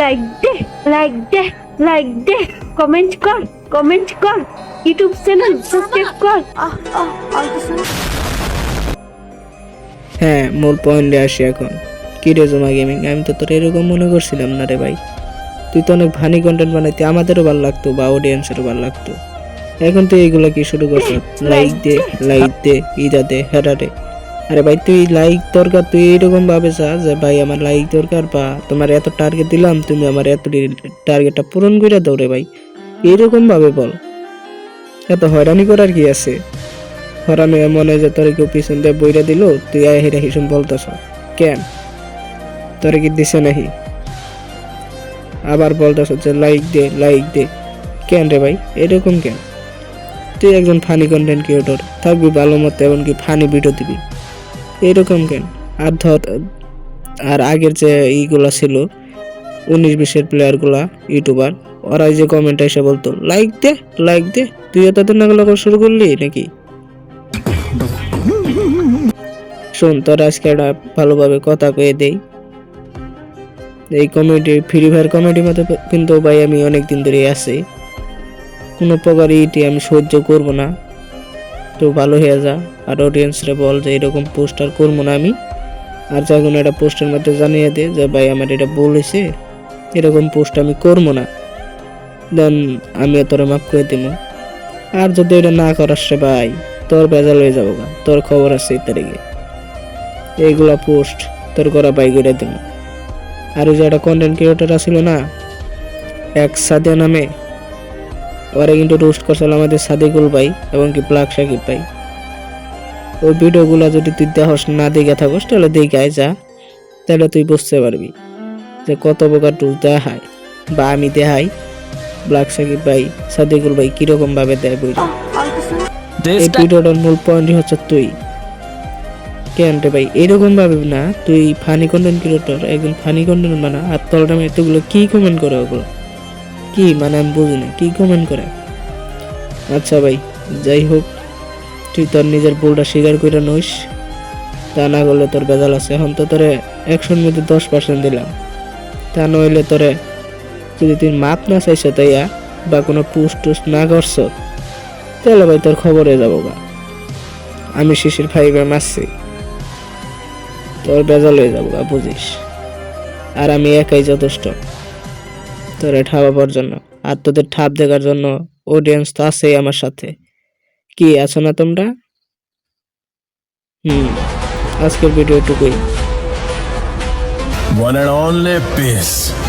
Like দে like দে like দে কমেন্ট কর কমেন্ট কর। ইউটিউব চ্যানেল সাবস্ক্রাইব কর। হ্যাঁ মূল পয়েন্টে আসি এখন। কি রে জমা গেমিং আমি তো তোর এরকম মনে করছিলাম না রে ভাই। তুই তো অনেক ভানি কন্টেন্ট বানাইতে আমাদেরও ভালো লাগতো বা অডিয়েন্সেরও ভালো লাগতো। এখন তো এইগুলা কি শুরু করছিস লাইক দে লাইক দে ইদা দে হেরা দে। আরে ভাই, তুই লাইক দরকার, তুই এইরকম ভাবে চা যে ভাই আমার লাইক দরকার বা তোমার এত টার্গেট দিলাম, তুমি আমার এত টার্গেটটা পূরণ করে দাও রে ভাই। এইরকম ভাবে বল। এত হয়রানি করার কি আছে? হরানো মনে হয় যে তোর কেউ পিছন দিয়ে বইরা দিল, তুই আয় হেরা হিসুম বলতেছ। কেন? তোরে কি দিছে নাহি আবার বলতেছ যে লাইক দে লাইক দে। কেন রে ভাই? এরকম কেন? তুই একজন ফানি কন্টেন্ট ক্রিয়েটর থাকবি ভালো মতো, এমনকি ফানি ভিডিও দিবি। এরকম কেন? আর ধর, আর আগের যে ইগুলা ছিল, উনিশ বিশের প্লেয়ারগুলা ইউটিউবার ওরা যে কমেন্ট এসে বলতো লাইক দে লাইক দে তুইও তাদের নাগলা শুরু করলি নাকি? শোন, তোর আজকে একটা ভালোভাবে কথা কয়ে দেই। এই কমেডি ফ্রি ফায়ার কমেডি মধ্যে কিন্তু ভাই আমি অনেক দিন ধরে আছি। কোনো প্রকার ইটি আমি সহ্য করব না। তো ভালো হয়ে যা। আর অডিয়েন্সরে বল যে এরকম পোস্টার করব না আমি। আর যখন এটা পোস্টের মধ্যে জানিয়ে দে যে ভাই আমার এটা বলেছে এরকম পোস্ট আমি করব না। দেন আমি তোরে মাফ করে দিব আর যদি এটা না করাস সে ভাই, তোর বেজাল হয়ে যাব গা। তোর খবর আছে এই তারিখে। এইগুলা পোস্ট তোর করা বাই করে দিব আর ওই যে একটা কন্টেন্ট ক্রিয়েটর আছিল না, এক সাদিয়া নামে ওরা কিন্তু রোস্ট করছিল আমাদের সাদিকুল ভাই এবং কি প্লাক সাকিব ভাই। ওই ভিডিওগুলো যদি তুই দেখস না দেখে থাকস তাহলে দেখে আয় যা তাহলে তুই বুঝতে পারবি যে কত প্রকার টুল দেখায় বা আমি দেখাই ব্ল্যাক সাকিব ভাই সাদিকুল ভাই কীরকম ভাবে দেয় বই এই ভিডিওটার মূল পয়েন্টই হচ্ছে তুই। কেন রে ভাই? এরকম ভাবে না তুই ফানি কন্টেন্ট ক্রিয়েটর একজন ফানি কন্টেন্ট বানা আর তোর এতগুলো কি কমেন্ট করে ওগুলো? কি? মানে আমি বুঝি না। কি কমেন্ট করে? আচ্ছা ভাই, যাই হোক, তুই তোর নিজের ভুলটা স্বীকার করে নইস। তা না করলে তোর বেজাল আছে। এখন তো তোরে একশোর মধ্যে দশ পার্সেন্ট দিলাম। তা নইলে তোরে যদি তুই মাপ না চাইছ তাইয়া বা কোনো পুষ্ট টুস্ট না করছ, তাহলে ভাই তোর খবরে যাব বা আমি শিশির ফাইভে মারছি। তোর বেজাল হয়ে যাব বুঝিস? আর আমি একাই যথেষ্ট। তোরে ঠাপাবার জন্য, আর তোদের ঠাপ দেখার জন্য অডিয়েন্স তো আছেই আমার সাথে। কি, আছো না তোমরা? হুম, আজকের ভিডিও টুকুই One and only, peace.